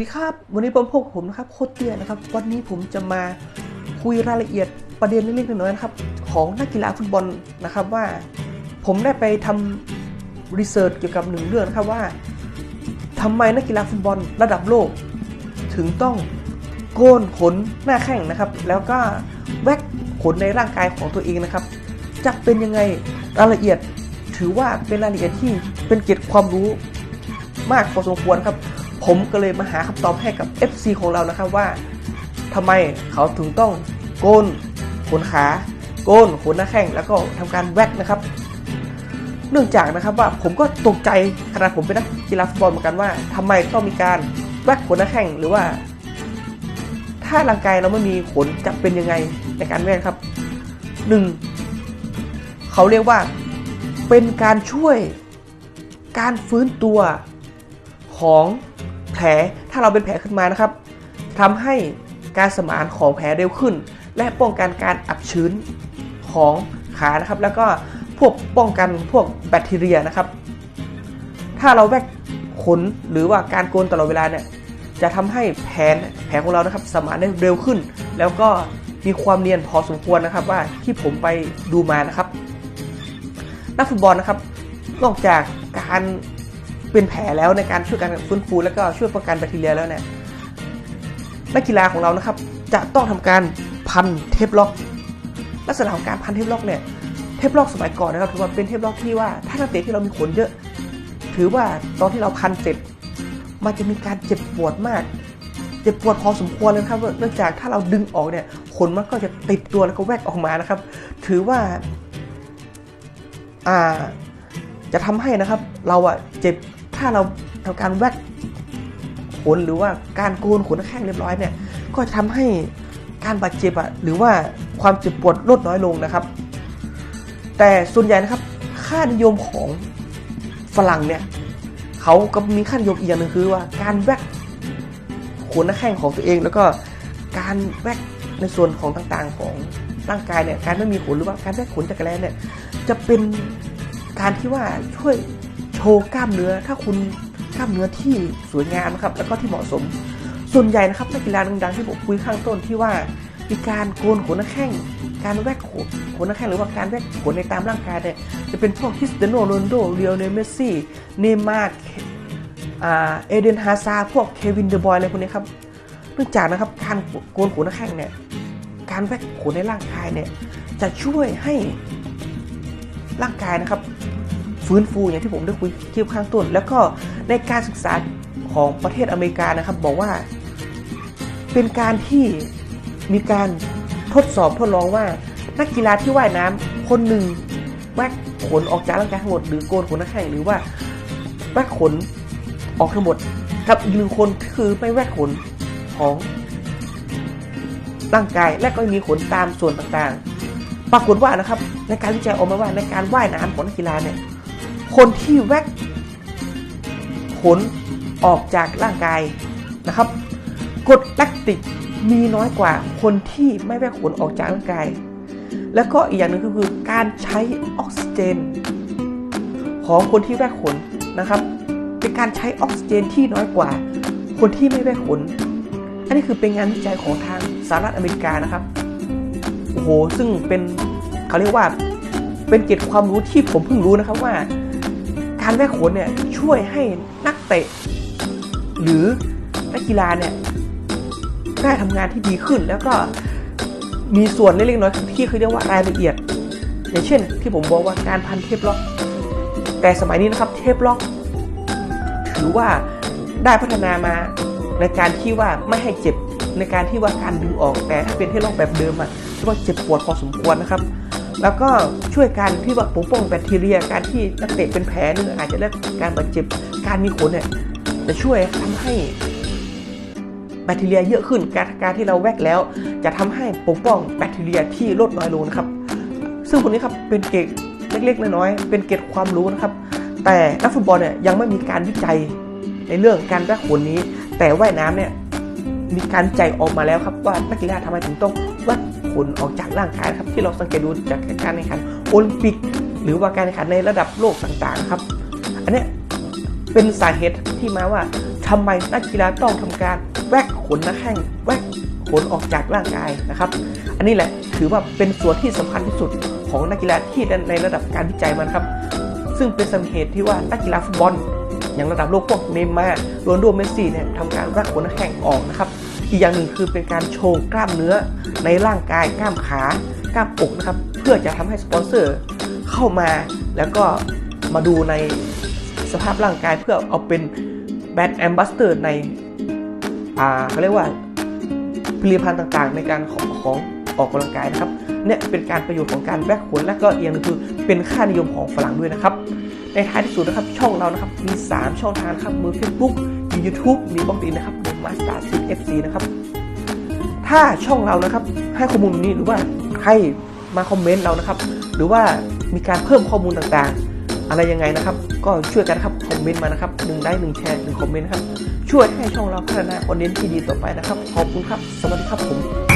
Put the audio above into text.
สวัสดีครับ วันนี้ผมพบผมนะครับโคตรเตี้ยนะครับ วันนี้ผมจะมาคุยรายละเอียดประเด็นเล็กๆน้อยๆนะครับ ของนักกีฬาฟุตบอลนะครับว่า ผมได้ไปทำรีเสิร์ชเกี่ยวกับหนึ่งเรื่องนะครับว่าทำไมนักกีฬาฟุตบอลระดับโลก ถึงต้องโกนขนหน้าแข้งนะครับ แล้วก็แว็กขนในร่างกายของตัวเองนะครับจะเป็นยังไงรายละเอียด ถือว่าเป็นรายละเอียดที่เป็นเกียร็ดความรู้มากพอสมควรครับ ผมก็เลยมาหาคำตอบให้กับ FC ของเรานะครับว่าทำไมเขาถึงต้องโกนขนขาโกนขนหน้าแข้งแล้วก็ทำการแว็กนะครับ เนื่องจากนะครับว่าผมก็ตกใจขนาดผมเป็นนักกีฬาฟุตบอลเหมือนกันว่าทำไมต้องมีการแว็กขนหน้าแข้งหรือว่า ถ้าร่างกายเราไม่มีขนจะเป็นยังไงในการแว็กครับหนึ่งเขาเรียกว่าเป็นการช่วยการฟื้นตัวของ แผลถ้าเราเป็นแผลขึ้นมานะครับทำให้การสมานของแผลเร็วขึ้น และป้องกันการอับชื้นของขานะครับ แล้วก็พวกป้องกันพวกแบคทีเรียนะครับ ถ้าเราแวกขนหรือว่าการโกนตลอดเวลาเนี่ยจะทำให้แผลแผลของเรานะครับสมานได้เร็วขึ้น แล้วก็มีความเนียนพอสมควรนะครับว่าที่ผมไปดูมานะครับ นักฟุตบอลนะครับ นอกจากการ เป็นแผลแล้วในการช่วยการฟื้นฟูแล้วก็ช่วยป้องกันแบคทีเรียแล้วเนี่ยนักกีฬาของเรานะครับ จะต้องทำการพันเทปล็อก ลักษณะของการพันเทปล็อกเนี่ยเทปล็อกสมัยก่อนนะครับถือว่าเป็นเทปล็อกที่ว่าถ้านักเตะที่เรามีขนเยอะ ถือว่าตอนที่เราพันเสร็จมันจะมีการเจ็บปวดมากเจ็บปวดพอสมควรเลยครับเนื่องจากถ้าเราดึงออกเนี่ยขนมันก็จะติดตัวแล้วก็แวกออกมานะครับ ถือว่าอ่าจะทำให้นะครับ เราอะเจ็บ ถ้าเราทำการแวกขนหรือว่าการโกนขนหน้าแข้งเรียบร้อยเนี่ย ก็จะทำให้การบาดเจ็บอะหรือว่าความเจ็บปวดลดน้อยลงนะครับ แต่ส่วนใหญ่นะครับ ค่านิยมของฝรั่งเนี่ยเขาก็มีค่านิยมอีกอย่างหนึ่งคือว่าการแวกขนหน้าแข้งของตัวเองแล้วก็การแวกในส่วนของต่างๆของร่างกายเนี่ยการไม่มีขนหรือว่าการแวกขนจักรแลเนี่ยจะเป็นการที่ว่าช่วย โชว์กล้ามเนื้อ ถ้าคุณกล้ามเนื้อที่สวยงามนะครับ แล้วก็ที่เหมาะสม ส่วนใหญ่นะครับนักกีฬาดังๆที่ผมคุยข้างต้นที่ว่ามีการโกนขนหน้าแข้ง การแวกขนขนหน้าแข้งหรือว่าการแวกขนในตามร่างกายเนี่ยจะเป็นพวกคริสเตียโนโรนโดเรียวเนเมสซี่ เนมาร์เอเดนฮาซาพวกเควินเดอะบอยอะไรพวกนี้ครับเนื่องจากนะครับการโกนขนหน้าแข้งเนี่ยการแวกขนในร่างกายเนี่ยจะช่วยให้ร่างกายนะครับ ฟื้นฟูอย่างที่ผมได้คุยคลิปข้างต้น แล้วก็ในการศึกษาของประเทศอเมริกานะครับ บอกว่า เป็นการที่มีการทดสอบทดลองว่า นักกีฬาที่ว่ายน้ำคนหนึ่งแวกขนออกจากร่างกายทั้งหมดหรือโกนขนน้าแข้งหรือว่าแวกขนออกทั้งหมดกับอีกหนึ่งคนคือไม่แวกขนของร่างกายและก็มีขนตามส่วนต่างๆ ปรากฏว่านะครับในการวิจัยออกมาว่าในการว่ายน้ำของนักกีฬาเนี่ย คนที่แวกขนออกจากร่างกายนะครับกรดแลคติกมีน้อยกว่าคนที่ไม่แวกขนออกจากร่างกาย แล้วก็อีกอย่างหนึ่งก็คือการใช้ออกซิเจน ของคนที่แวกขนนะครับเป็นการใช้ออกซิเจนที่น้อยกว่า คนที่ไม่แวกขน อันนี้คือเป็นงานวิจัยของทางสหรัฐอเมริกานะครับโอ้โหซึ่งเป็นเขาเรียกว่าเป็นเกร็ดความรู้ที่ผมเพิ่งรู้นะครับว่า การแวกขนเนี่ยช่วยให้นักเตะ หรือนักกีฬาเนี่ยได้ทำงานที่ดีขึ้น แล้วก็มีส่วนเล็กๆน้อยๆที่เขาเรียกว่ารายละเอียด อย่างเช่น ที่ผมบอกว่าการพันเทปล็อก แต่สมัยนี้นะครับเทปล็อก ถือว่าได้พัฒนามาในการที่ว่าไม่ให้เจ็บในการที่ว่าการดึงออกแต่ถ้าเป็นเทปล็อกแบบเดิมอะถือว่าเจ็บปวดพอสมควรนะครับ แล้วก็ช่วยการที่ว่าปกป้องแบคทีเรีย การที่นักเตะเป็นแผลนี่อาจจะเรียกการบาดเจ็บ การมีขนเนี่ยจะช่วยทำให้แบคทีเรียเยอะขึ้น การการที่เราแวกแล้ว จะทำให้ปกป้องแบคทีเรียที่ลดน้อยลงนะครับ ซึ่งคนนี้ครับเป็นเกร็ดเล็กๆน้อยๆเป็นเกร็ดความรู้นะครับ แต่นักฟุตบอลเนี่ยยังไม่มีการวิจัยในเรื่องการแวกขนนี้ แต่ว่ายน้ำเนี่ยมีการวิจัยออกมาแล้วครับว่านักกีฬาทำไมถึงต้อง แวกขนออกจากร่างกายนะครับที่เราสังเกตดูจากการแข่งขันโอลิมปิก หรือว่าการแข่งขันในระดับโลกต่างๆครับ อันนี้เป็นสาเหตุที่มาว่าททำไมนักกีฬาต้องทำการแวกขนน้าแข้งแวกขนออกจากร่างกายนะครับ อันนี้แหละถือว่าเป็นส่วนที่สำคัญที่สุดของนักกีฬาที่ในระดับการวิจัยมันครับ ซึ่งเป็นสาเหตุที่ว่านักกีฬาฟุตบอล อย่างระดับโลกพวกเนย์มาร์โรนลโดเมสซี่เนี่ยทำการรักขนน้าแข้งออกนะครับ อีกอย่างหนึ่งคือเป็นการโชว์กล้ามเนื้อ ในร่างกายกล้ามขากล้ามอกนะครับ เพื่อจะทำให้สปอนเซอร์เข้ามาแล้วก็มาดูในสภาพร่างกายเพื่อเอาเป็นแบรนด์แอมบาสเตอร์ในอ่าเขาเรียกว่าผลิตภัณฑ์ต่างๆ ในการของของออกกำลังกายนะครับเนี่ยเป็นการประโยชน์ของการแบกขนและก็อีกอย่างนึงคือเป็นค่านิยมของฝรั่งด้วยนะครับ ในท้ายที่สุดนะครับช่องเรานะครับมี 3 ช่องทางนะครับมือ Facebook มี YouTube มีบล็อกดีนะครับมีมาสตาร์ซีเอฟซีนะครับ ถ้าช่องเรานะครับ ให้ข้อมูลนี้หรือว่าใครมาคอมเมนต์เรานะครับ หรือว่ามีการเพิ่มข้อมูลต่างๆ อะไรยังไงนะครับ ก็ช่วยกันนะครับคอมเมนต์มานะครับหนึ่งได้หนึ่งแชร์หนึ่งคอมเมนต์นะครับช่วยให้ช่องเราพัฒนาคอนเทนต์ที่ดีต่อไปนะครับขอบคุณครับสวัสดีครับผม